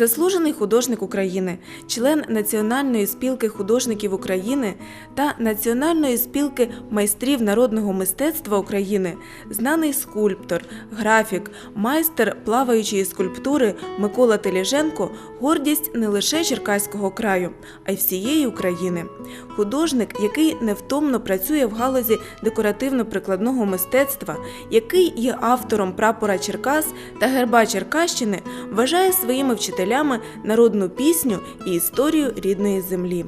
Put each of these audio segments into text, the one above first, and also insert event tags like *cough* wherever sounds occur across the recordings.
заслужений художник України, член Національної спілки художників України та Національної спілки майстрів народного мистецтва України, знаний скульптор, графік, майстер плаваючої скульптури Микола Теліженко гордість не лише Черкаського краю, а й всієї України. Художник, який невтомно працює в галузі декоративно-прикладного мистецтва, який є автором прапора Черкас та герба Черкащини, вважає своїми вчителями народну пісню і історію рідної землі.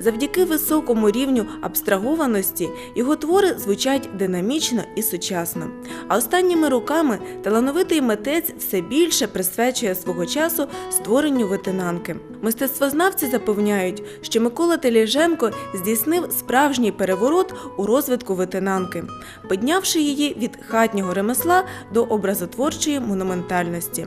Завдяки високому рівню абстрагованості його твори звучать динамічно і сучасно. А останніми роками талановитий митець все більше присвячує свого часу створенню витинанки. Мистецтвознавці запевняють, що Микола Теліженко здійснив справжній переворот у розвитку витинанки, піднявши її від хатнього ремесла до образотворчої монументальності.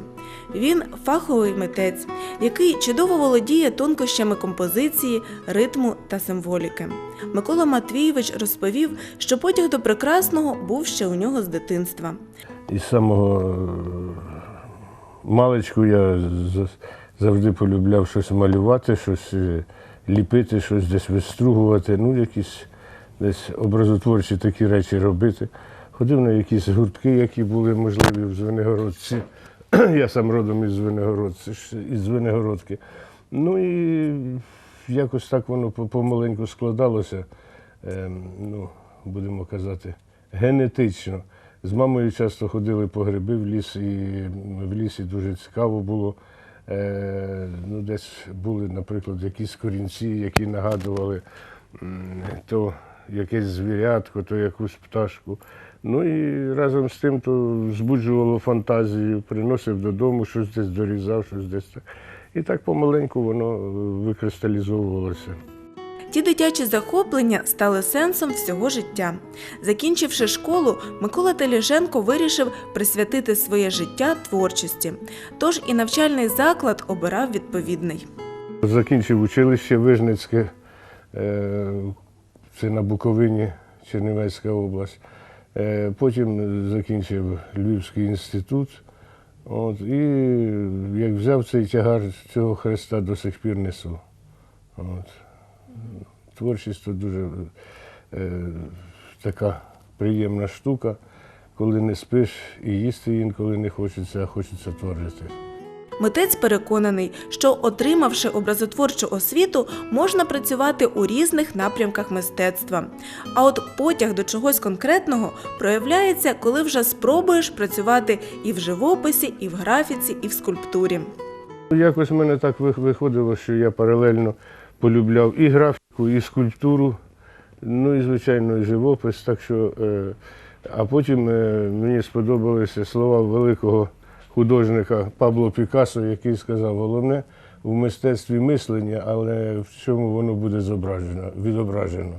Він фаховий митець, який чудово володіє тонкощами композиції, ритму та символіки. Микола Матвійович розповів, що потяг до прекрасного був ще у нього з дитинства. Із самого е, маличку я завжди полюбляв щось малювати, щось е, ліпити, щось десь вистругувати, ну якісь десь образотворчі такі речі робити. Ходив на якісь гуртки, які були можливі в Звенигородці. *clears throat* Я сам родом із Звенигородці, із Звенигородки. Ну і якось так воно помаленьку складалося, ем, ну, будемо казати, генетично. З мамою часто ходили по гриби в ліс, і в лісі дуже цікаво було. Е, ну, десь були, наприклад, якісь корінці, які нагадували то якесь звірятко, то якусь пташку. Ну і разом з тим то збуджувало фантазію, приносив додому, щось десь дорізав, щось десь так. І так помаленьку воно е, викристалізовувалося. Ті дитячі захоплення стали сенсом всього життя. Закінчивши школу, Микола Теліженко вирішив присвятити своє життя творчості. Тож і навчальний заклад обирав відповідний. Закінчив училище Вижницьке, е, це на Буковині, Чернівецька область. Е, Потім закінчив Львівський інститут. От, і як взяв цей тягар цього хреста до сих пір несу. От. Творчість то дуже е, така приємна штука, коли не спиш і їсти інколи не хочеться, а хочеться творити. Митець переконаний, що отримавши образотворчу освіту, можна працювати у різних напрямках мистецтва. А от потяг до чогось конкретного проявляється, коли вже спробуєш працювати і в живописі, і в графіці, і в скульптурі. Якось в мене так виходило, що я паралельно полюбляв і графіку, і скульптуру, ну і, звичайно, і живопис. Так що, е, а потім е, мені сподобалися слова великого художника Пабло Пікассо, який сказав, головне в мистецтві мислення, але в чому воно буде зображено, відображено.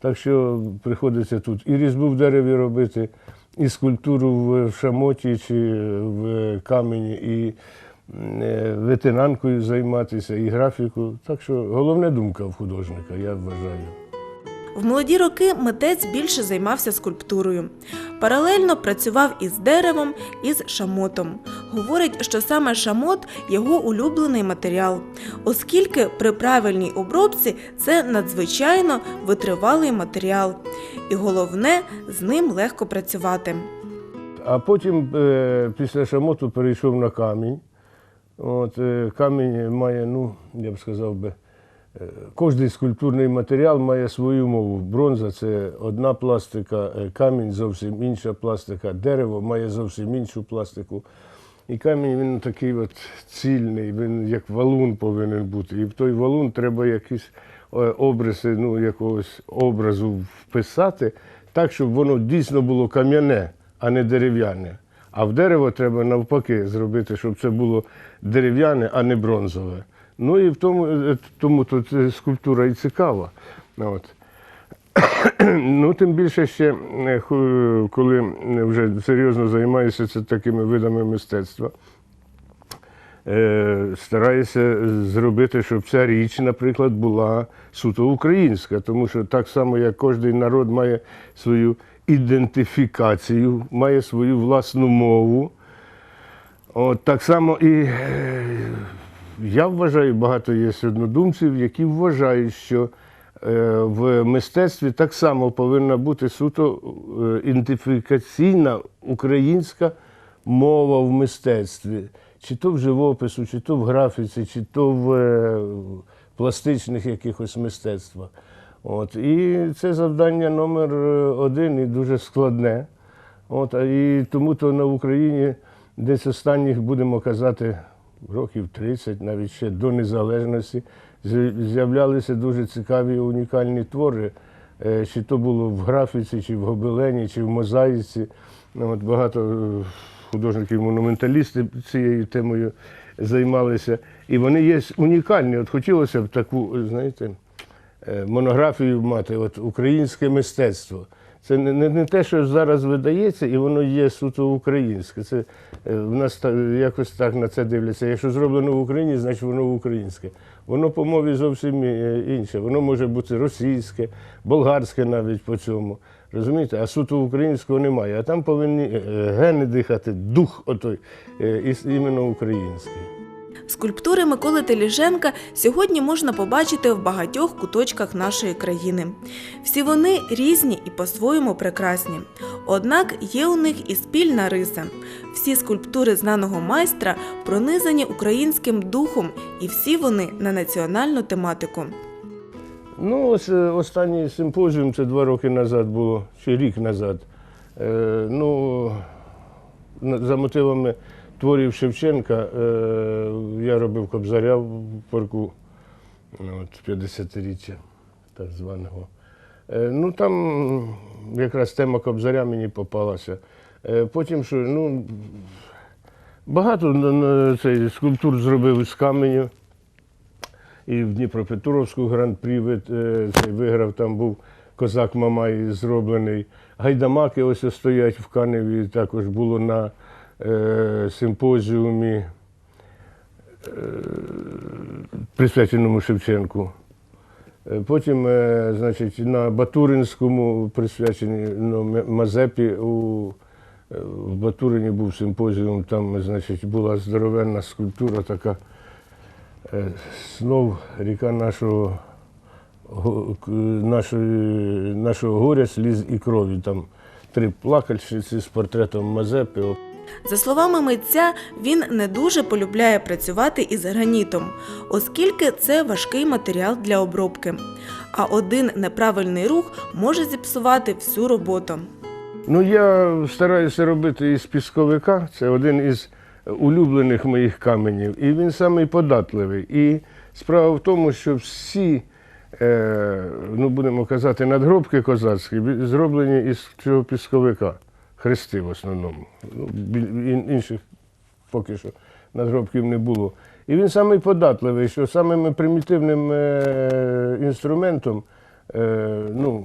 Так що приходиться тут і різьбу в дереві робити, і скульптуру в шамоті чи в камені, і е, ветенанкою займатися, і графіку. Так що головна думка в художника, я вважаю. В молоді роки митець більше займався скульптурою. Паралельно працював із деревом, і з шамотом. Говорить, що саме шамот його улюблений матеріал, оскільки при правильній обробці це надзвичайно витривалий матеріал. І головне, з ним легко працювати. А потім е, після шамоту перейшов на камінь. От, е, камінь має, ну, я б сказав би, кожний скульптурний матеріал має свою мову. Бронза це одна пластика, е, камінь зовсім інша пластика, дерево має зовсім іншу пластику. І камінь він такий от цільний, він як валун повинен бути. І в той валун треба якісь е, обриси, ну, якогось образу вписати, так, щоб воно дійсно було кам'яне, а не дерев'яне. А в дерево треба навпаки зробити, щоб це було дерев'яне, а не бронзове. Ну і в тому, е, тому то скульптура і цікава. От. *clears throat* Ну, тим більше ще, е, коли вже серйозно займаюся такими видами мистецтва, е, стараюся зробити, щоб ця річ, наприклад, була суто українська, тому що так само, як кожен народ має свою ідентифікацію, має свою власну мову. От, так само і е, я вважаю, багато є однодумців, які вважають, що е, в мистецтві так само повинна бути суто е, ідентифікаційна українська мова в мистецтві. Чи то в живопису, чи то в графіці, чи то в е, пластичних якихось мистецтвах. От. І це завдання номер один і дуже складне. От, і тому то на Україні десь останніх, будемо казати, років 30, навіть ще до незалежності, з'являлися дуже цікаві унікальні твори. Е, Чи то було в графіці, чи в гобелені, чи в мозаїці. Ну, От багато е, художників-монументалістів цією темою займалися. І вони є унікальні. От хотілося б таку, знаєте, е, монографію мати, от українське мистецтво. Це не, не, не те, що зараз видається, і воно є суто українське. Це е, в нас та, якось так на це дивляться. Якщо зроблено в Україні, значить воно українське. Воно по мові зовсім е, інше. Воно може бути російське, болгарське навіть по цьому. Розумієте? А суто українського немає. А там повинні е, гени дихати, дух отой, іменно український. Скульптури Миколи Теліженка сьогодні можна побачити в багатьох куточках нашої країни. Всі вони різні і по-своєму прекрасні. Однак є у них і спільна риса. Всі скульптури знаного майстра пронизані українським духом, і всі вони на національну тематику. Ну, ось е, останній симпозіум це два роки назад було, чи рік назад. Е, ну, за мотивами творів Шевченка е, я робив кобзаря в парку ну, от, 50-річчя так званого. Е, ну, там якраз тема кобзаря мені попалася. Е, потім, що, ну, багато на- на цей, скульптур зробив з каменю і в Дніпропетровську гран-прі виграв, там був козак Мамай зроблений. Гайдамаки ось стоять в Каневі, також було на симпозіумі, е, присвяченому Шевченку. Е, Потім, е, значить, на Батуринському присвячені Мазепі у е, в Батурині був симпозіум, там, значить, була здоровенна скульптура така. Е, Знов ріка нашого, го- нашої, нашого горя, сліз і крові. Там три плакальщиці з портретом Мазепи. За словами митця, він не дуже полюбляє працювати із гранітом, оскільки це важкий матеріал для обробки. А один неправильний рух може зіпсувати всю роботу. Ну, я стараюся робити із пісковика. Це один із улюблених моїх каменів. І він самий податливий. І справа в тому, що всі, е, ну будемо казати, надгробки козацькі зроблені із цього пісковика. Хрести в основному. Ну, інших поки що надгробків не було. І він самий податливий, що самим примітивним е, інструментом, е, ну,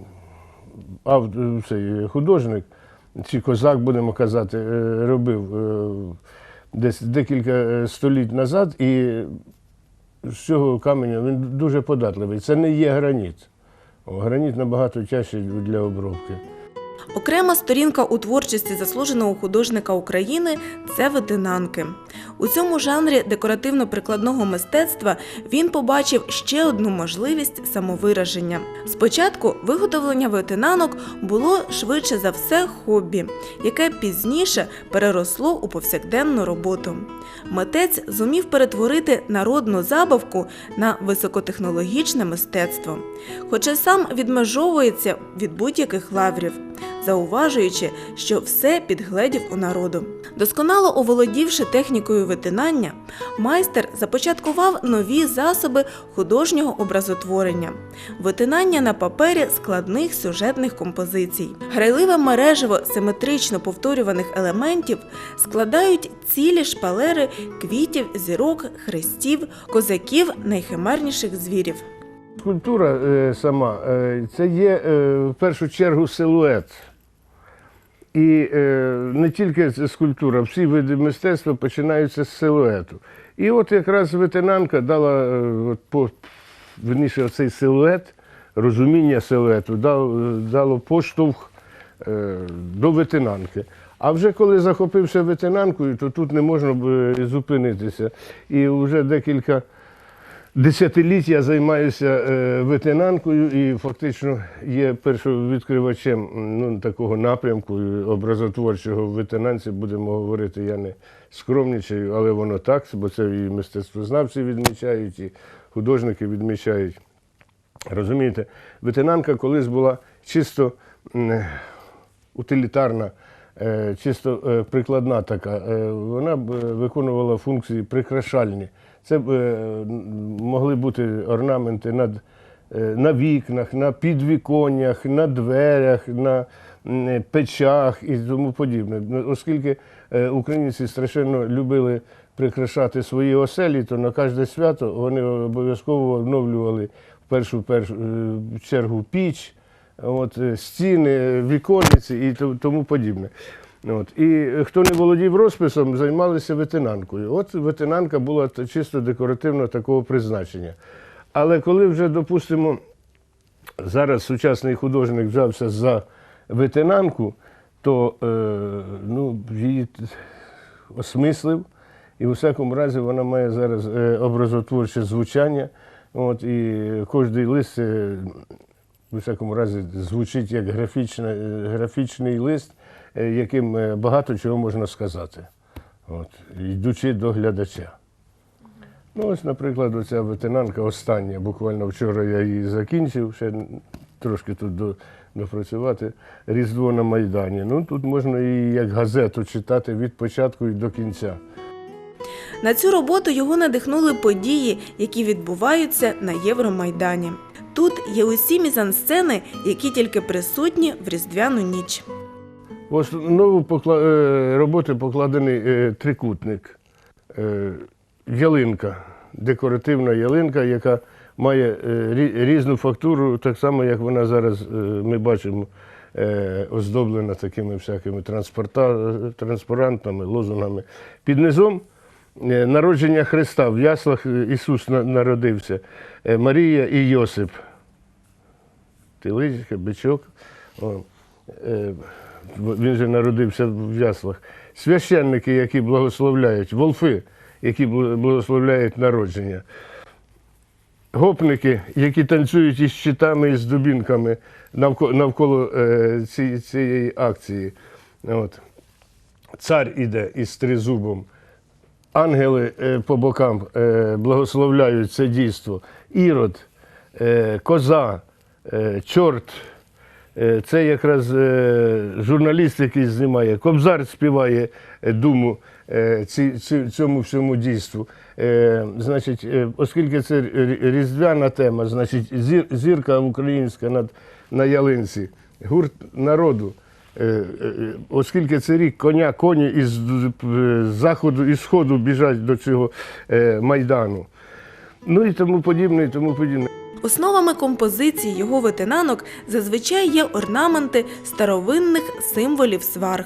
цей художник, чи козак, будемо казати, е, робив десь декілька століть назад, і з цього каменя він дуже податливий. Це не є граніт. Граніт набагато тяжчий для обробки. Окрема сторінка у творчості заслуженого художника України це ветенанки. У цьому жанрі декоративно-прикладного мистецтва він побачив ще одну можливість самовираження. Спочатку виготовлення ветенанок було швидше за все хобі, яке пізніше переросло у повсякденну роботу. Митець зумів перетворити народну забавку на високотехнологічне мистецтво, хоча сам відмежовується від будь-яких лаврів зауважуючи, що все підгледів у народу. Досконало оволодівши технікою витинання, майстер започаткував нові засоби художнього образотворення, витинання на папері складних сюжетних композицій. Грайливе мережево симетрично повторюваних елементів складають цілі шпалери квітів, зірок, хрестів, козаків найхимерніших звірів. Скульптура е, сама е, це є е, в першу чергу силует. І е, не тільки скульптура, всі види мистецтва починаються з силуету. І от якраз ветенанка дала е, от по, верніше, оцей силует, розуміння силуету, дало, дало поштовх е, до ветенанки. А вже коли захопився ветенанкою, то тут не можна е, зупинитися. І вже декілька десятиліть я займаюся е, ветенанкою і фактично є першовідкривачем ну, такого напрямку образотворчого в ветенанці, будемо говорити, я не скромнічаю, але воно так, бо це і мистецтвознавці відмічають, і художники відмічають. Розумієте, ветенанка колись була чисто утилітарна, е, чисто е, прикладна така. Вона б, виконувала функції прикрашальні. Це б, е, могли бути орнаменти над, е, на вікнах, на підвіконнях, на дверях, на м, печах і тому подібне. Ну, Оскільки е, українці страшенно любили прикрашати свої оселі, то на кожне свято вони обов'язково оновлювали в першу, першу е, чергу піч, от, е, стіни, віконниці і тому подібне. От. І е, хто не володів розписом, займалися ветенанкою. От ветенанка була чисто декоративно такого призначення. Але коли вже, допустимо, зараз сучасний художник взявся за ветенанку, то е, ну, її осмислив, і у всякому разі вона має зараз е, образотворче звучання. От, і кожний лист, е, у всякому разі, звучить як графічний лист, яким е, багато чого можна сказати, от, йдучи до глядача. Ну, ось, наприклад, оця ветенанка остання. Буквально вчора я її закінчив, ще трошки тут до, допрацювати. Різдво на Майдані. Ну, тут можна її як газету читати від початку і до кінця. На цю роботу його надихнули події, які відбуваються на Євромайдані. Тут є усі мізансцени, які тільки присутні в Різдвяну ніч. В основу покла... е, роботи покладений е, трикутник, е, ялинка, декоративна ялинка, яка має різну фактуру, так само, як вона зараз, ми бачимо, оздоблена такими всякими транспарантами, лозунгами. Під низом народження Христа. В яслах Ісус народився, Марія і Йосип. Теличка, бичок. Він же народився в яслах. Священники, які благословляють, волфи, які благословляють народження. Гопники, які танцюють із щитами і з дубінками навколо, навколо е, ці- цієї акції. От. Цар іде із тризубом. Ангели е, по бокам е, благословляють це дійство. Ірод, коза, чорт. Е, Це якраз е, журналіст, який знімає. Кобзар співає е, думу цьому всьому дійству. Значить, оскільки це різдвяна тема, значить, зірка українська над, на ялинці, гурт народу. Оскільки це рік коня, коні із заходу і сходу біжать до цього майдану. Ну і тому подібне, і тому подібне. Основами композиції його ветенанок зазвичай є орнаменти старовинних символів сварг,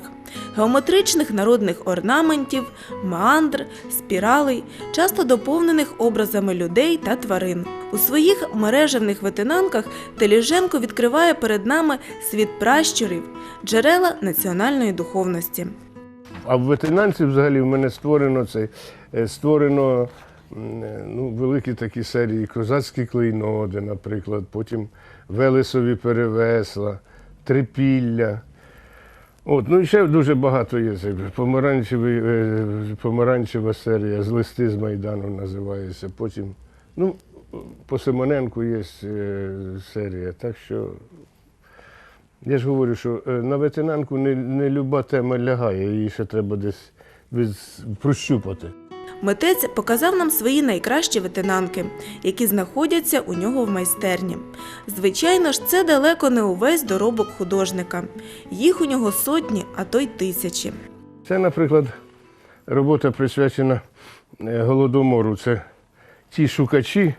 геометричних народних орнаментів, меандр, спіралей, часто доповнених образами людей та тварин. У своїх мережевних ветенанках Теліженко відкриває перед нами світ пращурів, джерела національної духовності. А в ветеринанці взагалі в мене створено це, е, створено ну, великі такі серії козацькі клейноди, наприклад, потім Велесові перевесла, Трипілля. От, ну і ще дуже багато є. Е, помаранчева серія з листи з Майдану називається. Потім, ну, по Симоненку є е, серія. Так що я ж говорю, що е, на ветенанку не, не люба тема лягає, її ще треба десь від... прощупати. Митець показав нам свої найкращі ветенанки, які знаходяться у нього в майстерні. Звичайно ж, це далеко не увесь доробок художника. Їх у нього сотні, а то й тисячі. Це, наприклад, робота присвячена е, голодомору. Це ті шукачі,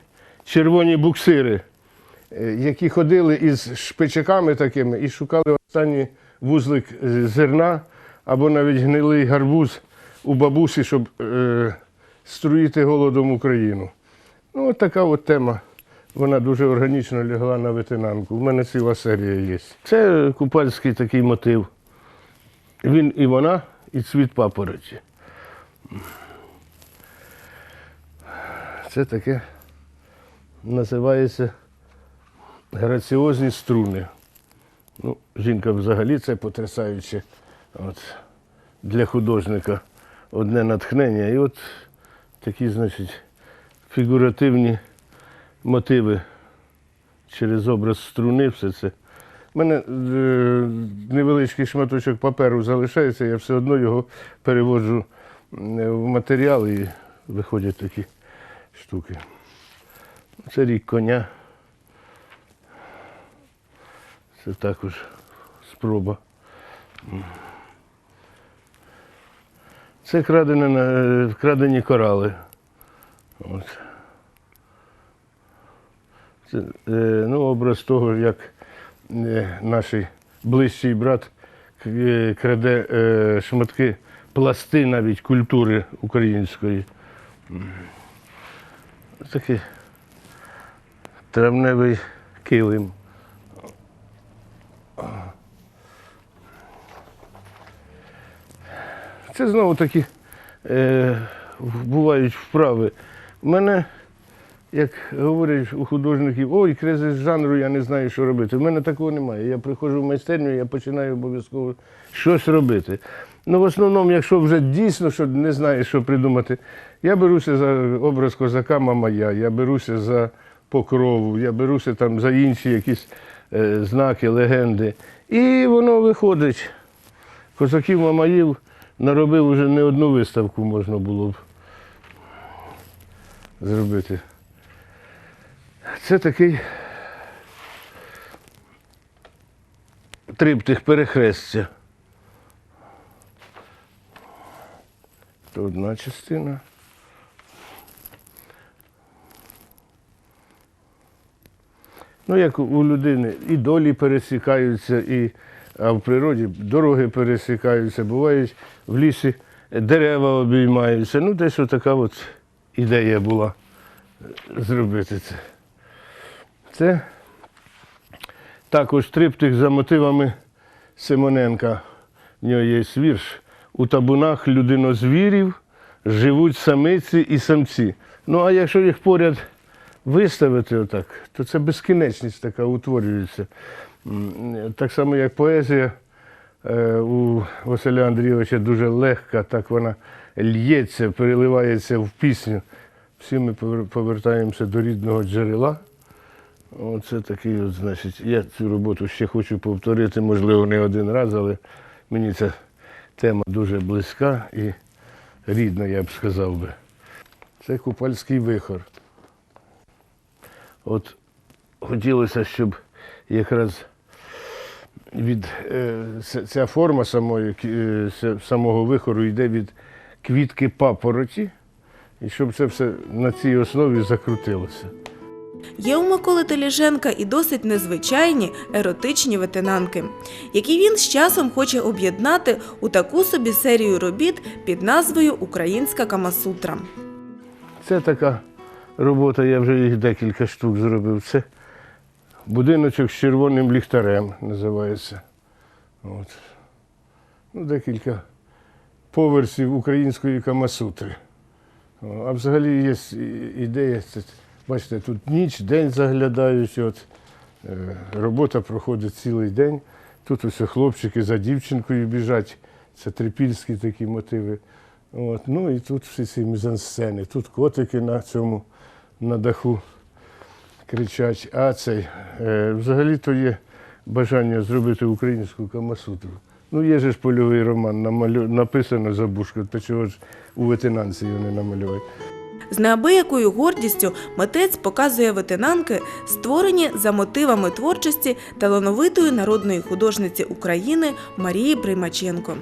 червоні буксири, е, які ходили із шпичаками такими і шукали останній вузлик е, зерна або навіть гнилий гарбуз у бабусі, щоб е, струїти голодом Україну. Ну, от така от тема. Вона дуже органічно лягла на ветенанку. У мене ціла серія є. Це купальський такий мотив. Він і вона, і цвіт папороті. Це таке називається граціозні струни. Ну, жінка взагалі це потрясаюче. От, для художника одне натхнення. І от такі, значить, фігуративні мотиви через образ струни, все це. У мене е, невеличкий шматочок паперу залишається, я все одно його переводжу в матеріал і виходять такі штуки. Це рік коня. Це також спроба. Це крадене, на- е, крадені корали. От. Це е, ну, образ того, як е, наш ближчий брат краде шматки пласти навіть культури української. Такий травневий килим. Це знову такі е, бувають вправи. У мене, як говорять у художників, ой, кризис жанру, я не знаю, що робити. У мене такого немає. Я приходжу в майстерню, я починаю обов'язково щось робити. Ну, в основному, якщо вже дійсно що не знаєш, що придумати, я беруся за образ козака Мамая, я беруся за покрову, я беруся там за інші якісь е, знаки, легенди. І воно виходить. Козаків Мамаїв наробив уже не одну виставку можна було б зробити. Це такий триптих перехрестя. То одна частина. Ну, як у людини і долі пересікаються, і, а в природі дороги пересікаються, бувають в лісі дерева обіймаються. Ну, десь така от ідея була зробити це. Це також триптих за мотивами Симоненка. В нього є вірш. У табунах людинозвірів живуть самиці і самці. Ну, а якщо їх поряд виставити отак, то це безкінечність така утворюється. Так само, як поезія е, у Василя Андрійовича дуже легка, так вона л'ється, переливається в пісню. Всі ми повертаємося до рідного джерела. Оце такий, от, значить, я цю роботу ще хочу повторити, можливо, не один раз, але мені ця тема дуже близька і рідна, я б сказав би. Це купальський вихор. От хотілося, щоб якраз від е, ця форма самої, е, самого вихору йде від квітки папороті, і щоб це все на цій основі закрутилося. Є у Миколи Теліженка і досить незвичайні еротичні ветенанки, які він з часом хоче об'єднати у таку собі серію робіт під назвою Українська Камасутра. Це така робота, я вже їх декілька штук зробив. Це будиночок з червоним ліхтарем називається. От. Ну, декілька поверсів української камасутри. А взагалі є ідея, це, бачите, тут ніч, день заглядають. От, е, робота проходить цілий день. Тут ось хлопчики за дівчинкою біжать. Це трипільські такі мотиви. От, ну і тут всі ці мізансцени. Тут котики на цьому на даху кричать. А цей е, взагалі-то є бажання зробити українську камасутру. Ну, є же ж польовий роман, намалю... написано за бушку, то чого ж у ветенанці його не намалювати. З неабиякою гордістю митець показує ветенанки, створені за мотивами творчості талановитої народної художниці України Марії Примаченко.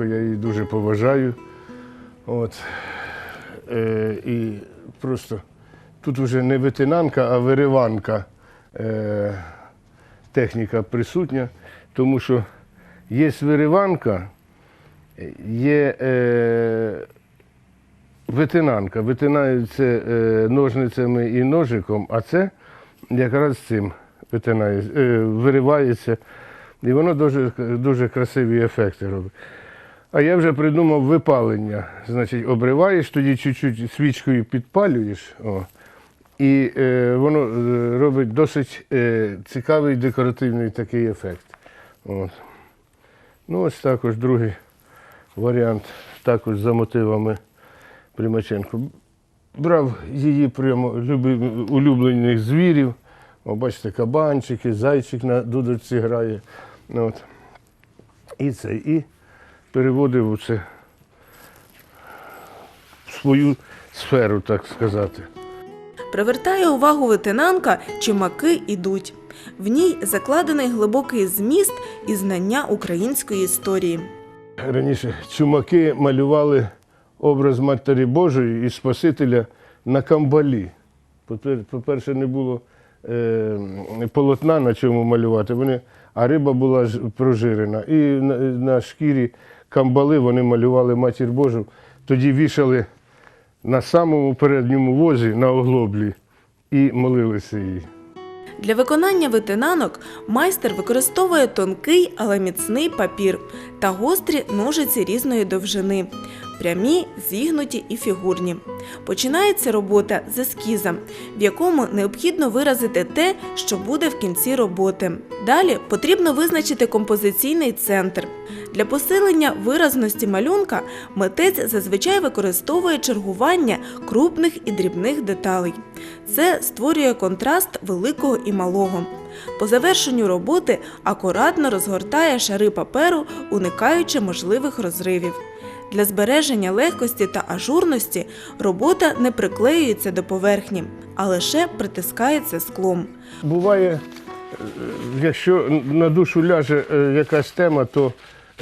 Я її дуже поважаю. От. Е, і просто тут вже не ветенанка, а вириванка е, техніка присутня, тому що є вириванка, є е, ветенанка. Витинаються е, ножницями і ножиком, а це якраз цим витинає, е, виривається І воно дуже, дуже красиві ефекти робить. А я вже придумав випалення. Значить, обриваєш, тоді чуть-чуть свічкою підпалюєш. О, і е, воно е, робить досить е, цікавий декоративний такий ефект. От. Ну, ось також другий варіант, також за мотивами Примаченко. Брав її прямо улюблених звірів. О, бачите, кабанчики, зайчик на дудочці грає. От. І це, і переводив це в свою сферу, так сказати. Привертає увагу ветенанка «Чумаки ідуть». В ній закладений глибокий зміст і знання української історії. Раніше чумаки малювали образ Матері Божої і Спасителя на камбалі. По-перше, не було е, полотна на чому малювати, вони, а риба була прожирена. І на шкірі камбали вони малювали Матір Божу, тоді вішали на самому передньому возі на оглоблі і молилися їй. Для виконання витинанок майстер використовує тонкий, але міцний папір та гострі ножиці різної довжини, прямі, зігнуті і фігурні. Починається робота з ескіза, в якому необхідно виразити те, що буде в кінці роботи. Далі потрібно визначити композиційний центр. Для посилення виразності малюнка митець зазвичай використовує чергування крупних і дрібних деталей. Це створює контраст великого і малого. По завершенню роботи акуратно розгортає шари паперу, уникаючи можливих розривів. Для збереження легкості та ажурності робота не приклеюється до поверхні, а лише притискається склом. Буває, е, якщо на душу ляже е, якась тема, то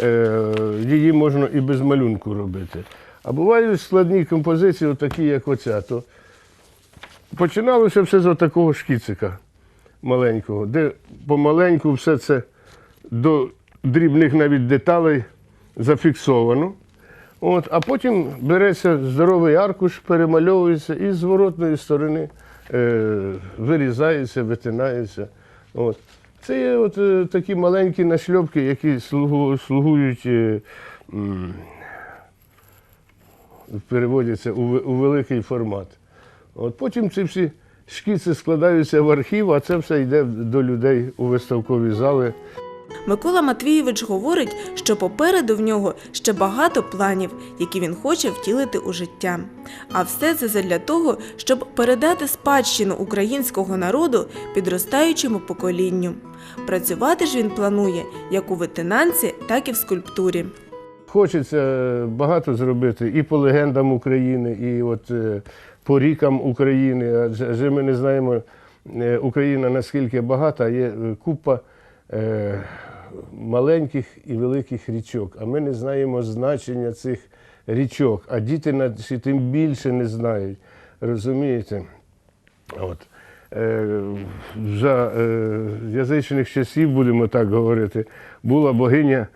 е, її можна і без малюнку робити. А бувають складні композиції, такі як оця, то починалося все з такого шкіцика маленького, де помаленьку все це до дрібних навіть деталей зафіксовано. От, а потім береться здоровий аркуш, перемальовується і з зворотної сторони е, вирізається, витинається. От. Це є от, е, такі маленькі нашльопки, які слугу- слугують, е, м, переводяться у, у великий формат. От потім ці всі шкіци складаються в архів, а це все йде до людей у виставкові зали. Микола Матвійович говорить, що попереду в нього ще багато планів, які він хоче втілити у життя. А все це задля того, щоб передати спадщину українського народу підростаючому поколінню. Працювати ж він планує як у ветенанці, так і в скульптурі. Хочеться багато зробити і по легендам України, і от е, по рікам України. Адже ми не знаємо е, Україна наскільки багата, є е, купа е, маленьких і великих річок. А ми не знаємо значення цих річок, а діти наші тим більше не знають. Розумієте? От. Е, За е, язичних часів, будемо так говорити, була богиня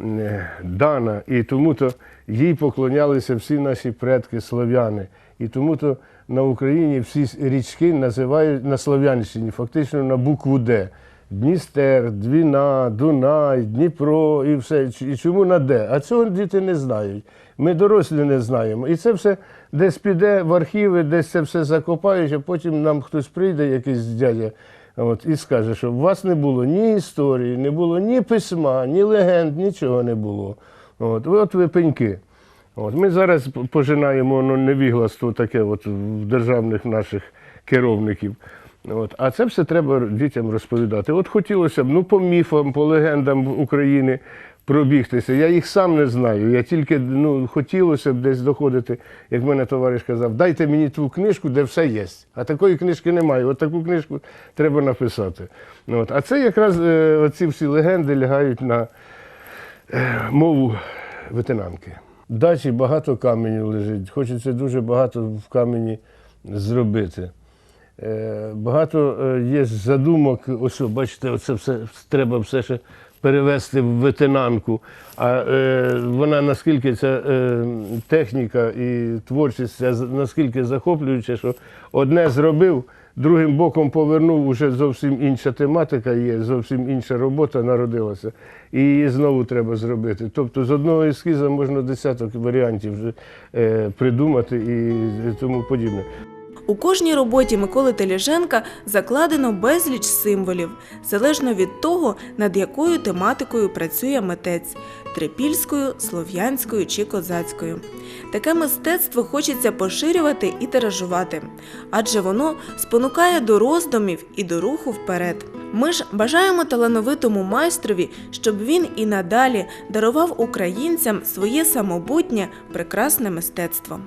е, Дана, і тому-то їй поклонялися всі наші предки слов'яни. І тому-то на Україні всі річки називають на Слов'янщині, фактично на букву Д. Дністер, Двіна, Дунай, Дніпро і все. І чому на Д? А цього діти не знають. Ми дорослі не знаємо. І це все десь піде в архіви, десь це все закопають, а потім нам хтось прийде, якийсь дядя, от, і скаже, що у вас не було ні історії, не було ні письма, ні легенд, нічого не було. От, от ви пеньки. От, ми зараз пожинаємо ну, невігластво таке от, в державних наших керівників. От, а це все треба дітям розповідати. От хотілося б ну, по міфам, по легендам України пробігтися. Я їх сам не знаю. Я тільки ну, хотілося б десь доходити, як мене товариш казав, дайте мені ту книжку, де все є. А такої книжки немає. От таку книжку треба написати. От. А це якраз е, оці всі легенди лягають на е, мову ветенанки. В дачі багато каменю лежить. Хочеться дуже багато в камені зробити. Е, Багато е, є задумок, ось бачите, оце все треба все ще перевести в ветенанку. А е, вона наскільки ця е, техніка і творчість наскільки захоплююча, що одне зробив, другим боком повернув, уже зовсім інша тематика є, зовсім інша робота народилася. І її знову треба зробити. Тобто з одного ескіза можна десяток варіантів е, придумати і тому подібне. У кожній роботі Миколи Теліженка закладено безліч символів, залежно від того, над якою тематикою працює митець трипільською, слов'янською чи козацькою. Таке мистецтво хочеться поширювати і тиражувати, адже воно спонукає до роздумів і до руху вперед. Ми ж бажаємо талановитому майстрові, щоб він і надалі дарував українцям своє самобутнє прекрасне мистецтво.